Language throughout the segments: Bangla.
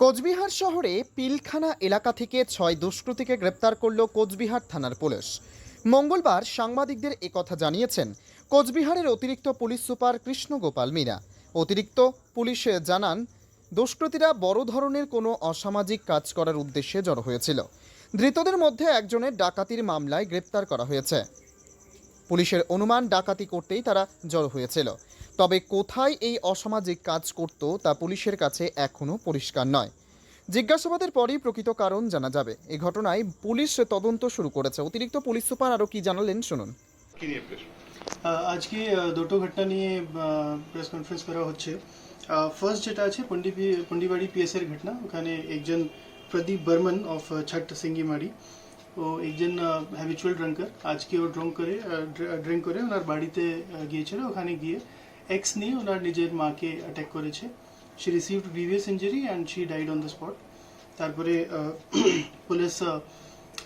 কোচবিহার শহরে পিলখানা এলাকা থেকে ছয় দুষ্কৃতীকে গ্রেপ্তার করল কোচবিহার থানার পুলিশ। মঙ্গলবার সাংবাদিকদের একথা জানিয়েছেন কোচবিহারের অতিরিক্ত পুলিশ সুপার কৃষ্ণগোপাল মীরা। অতিরিক্ত পুলিশ জানান, দুষ্কৃতীরা বড় ধরনের কোনো অসামাজিক কাজ করার উদ্দেশ্যে জড়ো হয়েছিল। ধৃতদের মধ্যে একজনের ডাকাতির মামলায় গ্রেপ্তার করা হয়েছে। পুলিশের অনুমান ডাকাতি করতেই তারা জড়ো হয়েছিল। তবে কোথায় এই অসামাজিক কাজ করত তা পুলিশের কাছে এখনও পরিষ্কার নয়। জিজ্ঞাসাবাদের পরই প্রকৃত কারণ জানা যাবে। এ ঘটনায় পুলিশ তদন্ত শুরু করেছে। অতিরিক্ত পুলিশ সুপার আরও কি জানালেন শুনুন। আজকে দুটো ঘটনা নিয়ে প্রেস কনফারেন্স করা হচ্ছে। ফার্স্ট যেটা আছে পন্ডিবি পন্ডিবাড়ি পিএসের ঘটনা। ওখানে একজন প্রদীপ বর্মন অফ ছট সিঙ্গিমাড়ি ও একজন হ্যাবিচুয়াল ড্রাঙ্কার আজকে ও ড্রঙ্ক করে ড্রিঙ্ক করে ওনার বাড়িতে গিয়েছিল, ওখানে গিয়ে এক্স নিয়ে ওনার নিজের মাকে অ্যাটাক করেছে। She received grievous injury and she died on the spot তারপরে পুলিশ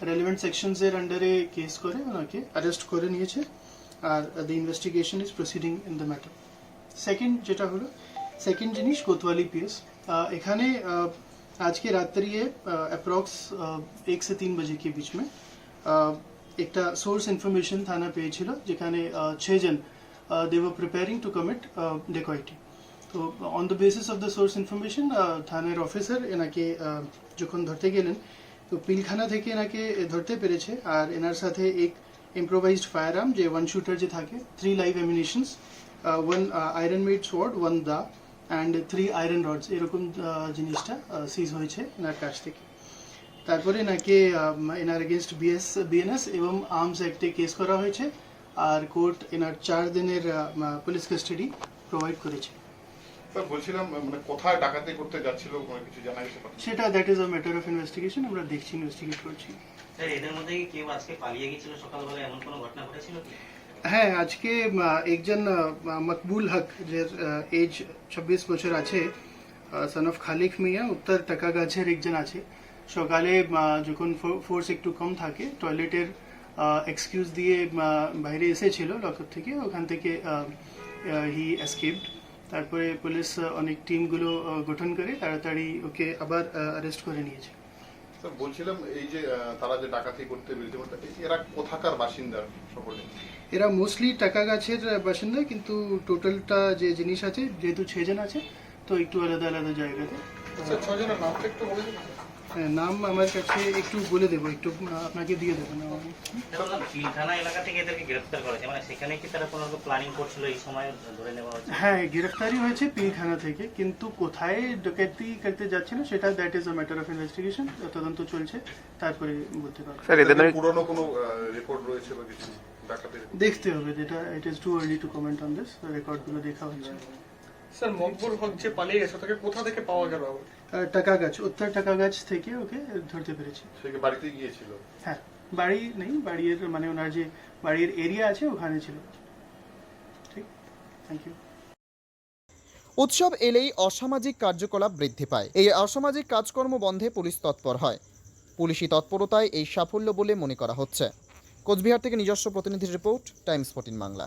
রেলিভেন্ট সেকশনসের আন্ডারে কেস করে, ওনাকে অ্যারেস্ট করে নিয়েছে। আর the investigation is proceeding in the matter second যেটা হলো সেকেন্ড জিনিস কোতওয়ালি পিএস এখানে আহ, আজকে রাত্রিয়ে অ্যাপ্রক্স এক से তিন बजे के बीच में আহ, একটা সোর্স ইনফরমেশন থানা পেয়েছিল যেখানে আহ, ছজন they were preparing to commit dacoity তো on the basis of the source information থানার অফিসার এনাকে আহ, যখন ধরতে গেলেন তো পিলখানা থেকে এনাকে ধরতে পেরেছে আর এনার সাথে এক ইম্প্রোভাইজড ফায়ার আর্ম যে ওয়ান শুটার যে থাকে three live ammunitions one iron made sword one the and three iron rods এরকম জিনিসটা সিজ হয়েছে এনার কাছ থেকে। তারপরে এনাকে এনার এগেনস্ট বিএস বিএনএস এবং আর্মস অ্যাক্টে কেস করা হয়েছে আর কোর্ট এনার চার দিনের পুলিশ কাস্টাডি প্রোভাইড করেছে। স্যার বলছিলাম মানে কোথায় ডাকাতি করতে যাচ্ছিল কোনো কিছু জানা গেছে সেটা that is a matter of investigation আমরা দেখছি ইনভেস্টিগেট করছি। স্যার এদের মধ্যে কেউ আজকে পালিয়ে গেছিল সকালবেলা এমন কোনো ঘটনা ঘটেছিল কি? হ্যাঁ আজকে একজন মকবুল হক যে এজ ছাব্বিশ বছর আছে সন অফ খালিক মিয়া, উত্তর টাকা গাছের একজন আছে। সকালে যখন ফোর্স একটু কম থাকে টয়লেটের এক্সকিউজ দিয়ে বাইরে এসেছিল লকআপ থেকে, ওখান থেকে হি এসকেপড তারপরে পুলিশ অনেক টিমগুলো গঠন করে, তাড়াতাড়ি ওকে আবার অ্যারেস্ট করে নিয়েছে। স্যার বলছিলাম এই যে তারা যে ডাকাতি করতে বেরিয়েছে এরা কোথাকার বাসিন্দা সকলে? এরা মোস্টলি টাকা গাছের বাসিন্দা কিন্তু টোটালটা যে জিনিস আছে যেহেতু ছজন আছে তো একটু আলাদা আলাদা জায়গাতে। ছজনের নামটা একটু বলে হ্যাঁ, নাম আমার কাছে একটু বলে দেবো একটু আপনাকে দিয়ে দেবো। না পিলখানা এলাকা থেকে এদেরকে গ্রেফতার করেছে মানে সেখানে কি তারা কোনো প্ল্যানিং করছিল এই সময় ধরে নেওয়া হচ্ছে হ্যাঁ গ্রেফতারি হয়েছে পিলখানা থেকে কিন্তু কোথায় ডকাতি করতে যাচ্ছিল সেটা that is a matter of investigation তদন্ত চলছে তারপরে বলতে পারব। স্যার এদের পুরনো কোনো রেকর্ড রয়েছে বা কিছু দেখতে হবে যেটা it is too early to comment on this রেকর্ডগুলো দেখা হচ্ছে। স্যার মকবুল হক যে পালিয়ে গেছে তাকে কোথা থেকে পাওয়া গেল আবার? টাকা গাছ উত্তর টাকা গাছ থেকে ওকে ধরতে পেরেছি। সে কি বাড়িতে গিয়েছিল? হ্যাঁ বাড়ি নেই বাড়ির মানে ওনার যে বাড়ির এরিয়া আছে ওখানে ছিল। ঠিক? থ্যাংক ইউ উৎসব এলেই অসামাজিক কার্যকলাপ বৃদ্ধি পায়। এই অসামাজিক কাজকর্ম বন্ধে পুলিশ তৎপর হয়। পুলিশি তৎপরতায় এই সাফল্য বলে মনে করা হচ্ছে। কোচবিহার থেকে নিজস্ব প্রতিনিধির report Times fourteen Bangla.